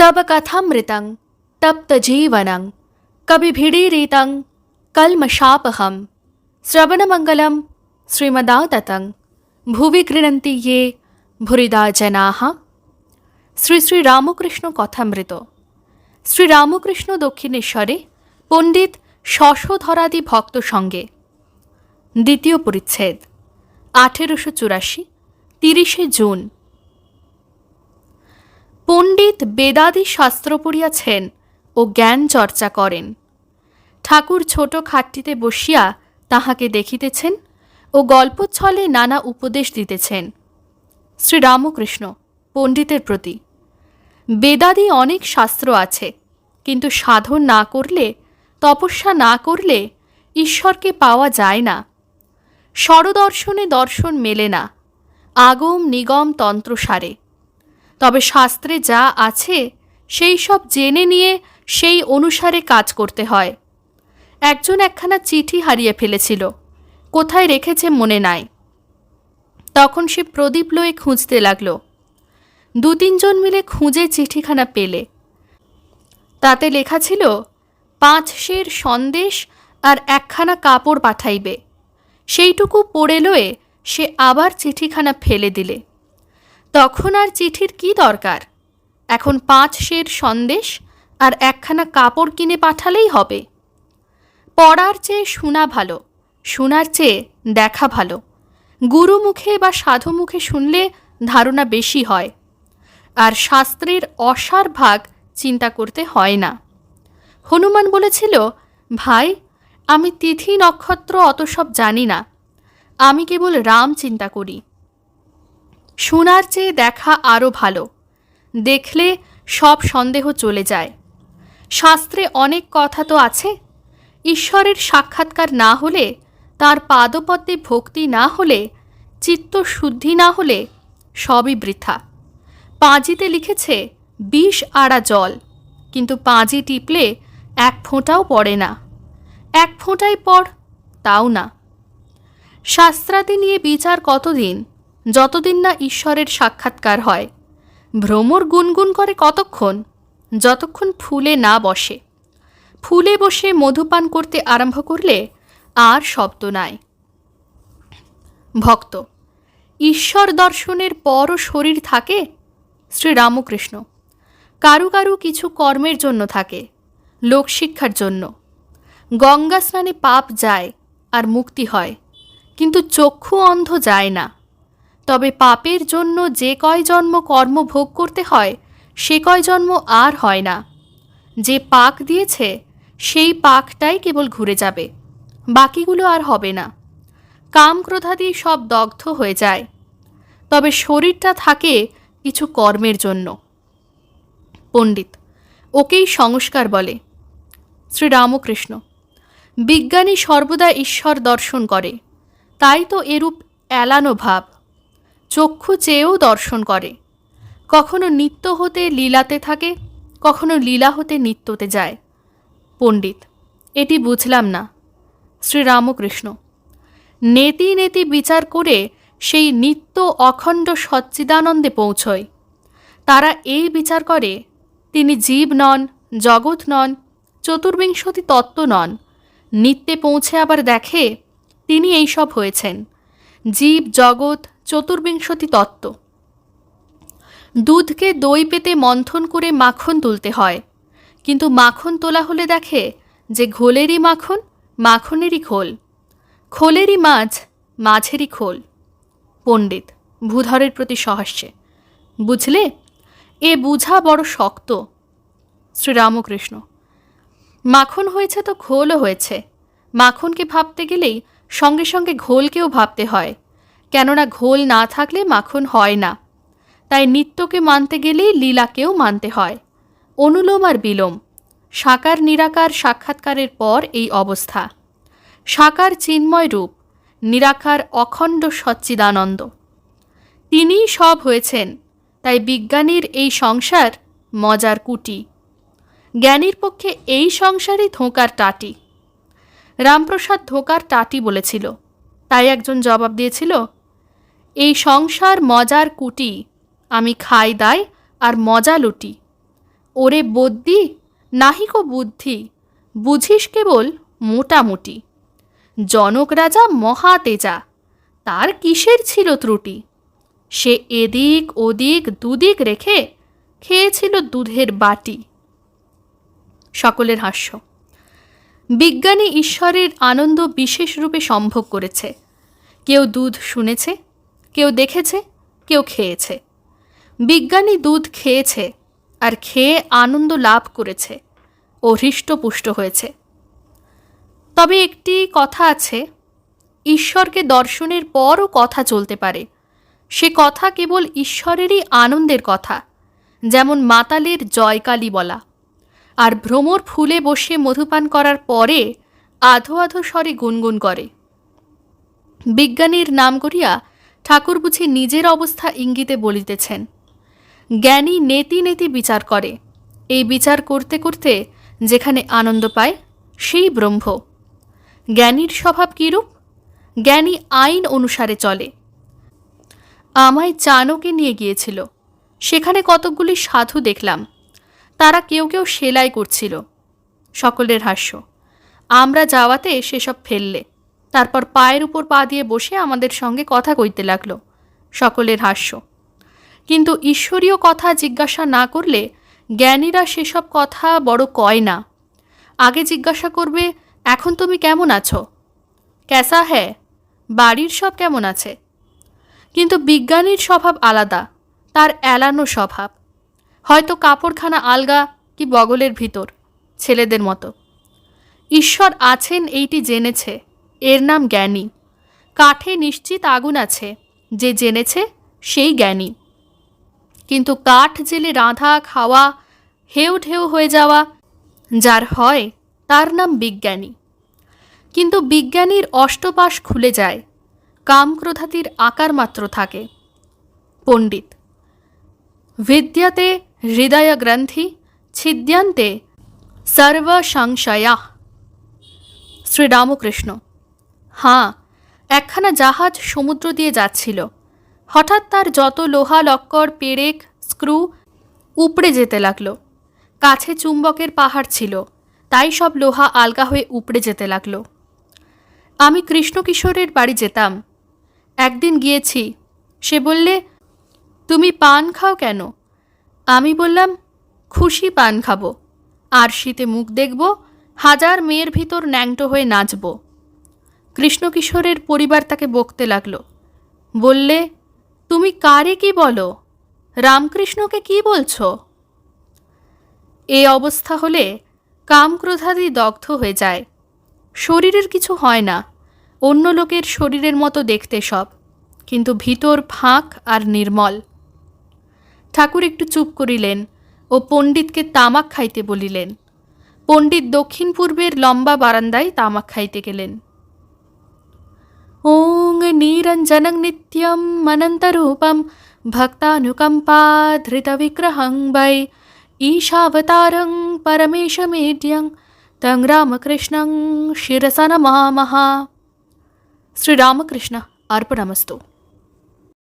तब कथामृतं तप्तजीवनं कविभिडीरितं कल्मषापहं श्रवणमङ्गलं श्रीमदाततं ভুবি গৃণন্তি ইয়ে ভুরিদা জনাহা শ্রী শ্রী রামকৃষ্ণ কথামৃত শ্রী রামকৃষ্ণ দক্ষিণেশ্বরে পণ্ডিত শশধরাদি ভক্ত সঙ্গে দ্বিতীয় পরিচ্ছেদ আঠেরোশো চুরাশি তিরিশে জুন পণ্ডিত বেদাদি শাস্ত্র পড়িয়াছেন ও জ্ঞান চর্চা করেন। ঠাকুর ছোট খাটটিতে বসিয়া তাহাকে দেখিতেছেন ও গল্পচ্ছলে নানা উপদেশ দিতেছেন। শ্রীরামকৃষ্ণ, পণ্ডিতের প্রতি। বেদাদি অনেক শাস্ত্র আছে, কিন্তু সাধন না করলে, তপস্যা না করলে ঈশ্বরকে পাওয়া যায় না। স্বরদর্শনে দর্শন মেলে না। আগম নিগম তন্ত্রসারে। তবে শাস্ত্রে যা আছে, সেই সব জেনে নিয়ে সেই অনুসারে কাজ করতে হয়। একজন একখানা চিঠি হারিয়ে ফেলেছিল, কোথায় রেখেছে মনে নাই। তখন সে প্রদীপ লয়ে খুঁজতে লাগল। দু তিনজন মিলে খুঁজে চিঠিখানা পেলে। তাতে লেখা ছিল, পাঁচ সের সন্দেশ আর একখানা কাপড় পাঠাইবে। সেইটুকু পড়ে লয়ে সে আবার চিঠিখানা ফেলে দিলে। তখন আর চিঠির কি দরকার? এখন পাঁচ সের সন্দেশ আর একখানা কাপড় কিনে পাঠালেই হবে। পড়ার চেয়ে শোনা ভালো, শোনার চেয়ে দেখা ভালো। গুরু মুখে বা সাধু মুখে শুনলে ধারণা বেশি হয়। আর শাস্ত্রের অসার ভাগ চিন্তা করতে হয় না। হনুমান বলেছিল, ভাই, আমি তিথি নক্ষত্র অত সব জানি না। আমি কেবল রাম চিন্তা করি। শোনার চেয়ে দেখা আরও ভালো। দেখলে সব সন্দেহ চলে যায়। শাস্ত্রে অনেক কথা তো আছে। ঈশ্বরের সাক্ষাৎকার না হলে, তার পাদপদ্মে ভক্তি না হলে, চিত্ত শুদ্ধি না হলে সবই বৃথা। পাঁজিতে লিখেছে, বিষ আড়া জল। কিন্তু পাঁজি টিপলে এক ফোঁটাও পড়ে না। এক ফোঁটাই পড়, তাও না। শাস্ত্রাদি নিয়ে বিচার কতদিন? যতদিন না ঈশ্বরের সাক্ষাৎকার হয়। ভ্রমর গুনগুন করে কতক্ষণ? যতক্ষণ ফুলে না বসে। ফুলে বসে মধুপান করতে আরম্ভ করলে আর শব্দ নাই। ভক্ত, ঈশ্বর দর্শনের পরও শরীর থাকে? শ্রীরামকৃষ্ণ, কারু কারু কিছু কর্মের জন্য থাকে লোকশিক্ষার জন্য। গঙ্গা স্নানে পাপ যায় আর মুক্তি হয়, কিন্তু চক্ষু অন্ধ যায় না। তবে পাপের জন্য যে কয় জন্ম কর্ম ভোগ করতে হয়, সে কয় জন্ম আর হয় না। যে পাক দিয়েছে, সেই পাকটাই কেবল ঘুরে যাবে, বাকিগুলো আর হবে না। কাম ক্রোধাদি সব দগ্ধ হয়ে যায়। তবে শরীরটা থাকে কিছু কর্মের জন্য। পণ্ডিত, ওকেই সংস্কার বলে। শ্রীরামকৃষ্ণ, বিজ্ঞানী সর্বদা ঈশ্বর দর্শন করে। তাই তো এরূপ এলানো ভাব। চক্ষু চেয়েও দর্শন করে। কখনো নিত্য হতে লীলাতে থাকে, কখনো লীলা হতে নিত্যতে যায়। পণ্ডিত, এটি বুঝলাম না। শ্রীরামকৃষ্ণ, নেতি নেতি বিচার করে সেই নিত্য অখণ্ড সচ্চিদানন্দে পৌঁছয়। তারা এই বিচার করে, তিনি জীব নন, জগৎ নন, চতুর্বিংশতি তত্ত্ব নন, নিত্যে পৌঁছে আবার দেখে তিনি এইসব হয়েছেন। জীব, জগৎ চতুর্বিংশতি তত্ত্ব। দুধকে দই পেতে মন্থন করে মাখন তুলতে হয়। কিন্তু মাখন তোলা হলে দেখে যে ঘোলেরই মাখন, মাখনেরই খোল। খোলেরই মাছ মাঝেরই খোল। পণ্ডিত ভূধরের প্রতি সহাস্যে। বুঝলে? এ বুঝা বড় শক্ত। শ্রীরামকৃষ্ণ। মাখন হয়েছে তো ঘোলও হয়েছে। মাখনকে ভাবতে গেলেই সঙ্গে সঙ্গে ঘোলকেও ভাবতে হয়। কেননা ঘোল না থাকলে মাখন হয় না। তাই নিত্যকে মানতে গেলেই লীলাকেও মানতে হয়। অনুলোম আর বিলোম, সাকার নিরাকার সাক্ষাৎকারের পর এই অবস্থা। সাকার চিন্ময় রূপ, নিরাকার অখণ্ড সচ্চিদানন্দ। তিনিই সব হয়েছেন, তাই বিজ্ঞানীর এই সংসার মজার কুটি। জ্ঞানীর পক্ষে এই সংসারই ধোঁকার টাটি। রামপ্রসাদ ধোকার টাটি বলেছিল। তাই একজন জবাব দিয়েছিল এই সংসার মজার কুটি, আমি খাই দাই আর মজা লুটি। ওরে বদ্যি নাহিকো বুদ্ধি, বুঝিস কেবল মোটামুটি। জনক রাজা মহা তেজা, তার কিসের ছিল ত্রুটি? সে এদিক ওদিক দুদিক রেখে খেয়েছিল দুধের বাটি। সকলের হাস্য। বিজ্ঞানী ঈশ্বরের আনন্দ বিশেষ রূপে সম্ভব করেছে। কেউ দুধ শুনেছে কেউ দেখেছে, কেউ খেয়েছে। বিজ্ঞানী দুধ খেয়েছে আর খেয়ে আনন্দ লাভ করেছে ও হৃষ্টপুষ্ট হয়েছে। তবে একটি কথা আছে, ঈশ্বরকে দর্শনের পরও কথা চলতে পারে। সে কথা কেবল ঈশ্বরেরই আনন্দের কথা, যেমন মাতালের জয়কালী বলা। আর ভ্রমর ফুলে বসে মধুপান করার পরে আধো আধো স্বরে গুনগুন করে। বিজ্ঞানীর নাম করিয়া ঠাকুর বুঝি নিজের অবস্থা ইঙ্গিতে বলিতেছেন। জ্ঞানী নেতি নেতি বিচার করে। এই বিচার করতে করতে যেখানে আনন্দ পায়, সেই ব্রহ্ম। জ্ঞানীর স্বভাব কীরূপ? জ্ঞানী আইন অনুসারে চলে। আমায় চানকে নিয়ে গিয়েছিল। সেখানে কতকগুলি সাধু দেখলাম। তারা কেউ কেউ সেলাই করছিল। সকলের হাস্য। আমরা যাওয়াতে সেসব ফেললে। তারপর পায়ের উপর পা দিয়ে বসে আমাদের সঙ্গে কথা কইতে লাগল, সকলের হাস্য। কিন্তু ঈশ্বরীয় কথা জিজ্ঞাসা না করলে জ্ঞানীরা সেসব কথা বড় কয় না। আগে জিজ্ঞাসা করবে, এখন তুমি কেমন আছো? ক্যাসা হ্যাঁ বাড়ির সব কেমন আছে? কিন্তু বিজ্ঞানীর স্বভাব আলাদা, তার এলানো স্বভাব। হয়তো কাপড়খানা আলগা কি বগলের ভিতর, ছেলেদের মতো। ঈশ্বর আছেন এইটি জেনেছে। এর নাম জ্ঞানী। কাঠে নিশ্চিত আগুন আছে, যে জেনেছে সেই জ্ঞানী। কিন্তু কাঠ জেলে রাঁধা, খাওয়া, হেউ ঢেউ হয়ে যাওয়া, যার হয় তার নাম বিজ্ঞানী। কিন্তু বিজ্ঞানীর অষ্টপাশ খুলে যায়, কামক্রোধাতির আকার মাত্র থাকে। পণ্ডিত বিদ্যাতে হৃদয় গ্রন্থি ছিদ্যান্তে সর্বসংশয়া। শ্রীরামকৃষ্ণ হাঁ, একখানা জাহাজ সমুদ্র দিয়ে যাচ্ছিল। হঠাৎ তার যত লোহা, লক্কর, পেরেক, স্ক্রু উপড়ে যেতে লাগল। কাছে চুম্বকের পাহাড় ছিল, তাই সব লোহা আলগা হয়ে উপড়ে যেতে লাগল। আমি কৃষ্ণকিশোরের বাড়ি যেতাম। একদিন গিয়েছি, সে বললে, তুমি পান খাও কেন? আমি বললাম, খুশি পান খাব। আর শীতে মুখ দেখব, হাজার মেয়ের ভিতর ন্যাংটো হয়ে নাচব। কৃষ্ণকিশোরের পরিবার তাকে বকতে লাগল। বললে, তুমি কারে কি বলো? রামকৃষ্ণকে কি বলছো? এ অবস্থা হলে কামক্রোধাদি দগ্ধ হয়ে যায়। শরীরের কিছু হয় না। অন্য লোকের শরীরের মতো দেখতে সব, কিন্তু ভিতর ফাঁক আর নির্মল। ঠাকুর একটু চুপ করিলেন ও পণ্ডিতকে তামাক খাইতে বলিলেন। পণ্ডিত দক্ষিণ পূর্বের লম্বা বারান্দায় তামাক খাইতে গেলেন। ఓం నీరంజనం నిత్యం అనంతరూపం భక్తానుకంపాధృత విగ్రహం వై ఈశావతారం పరమేశమేద్యం తం రామకృష్ణం శిరసన మామహ. శ్రీరామకృష్ణ అర్పణమస్తు.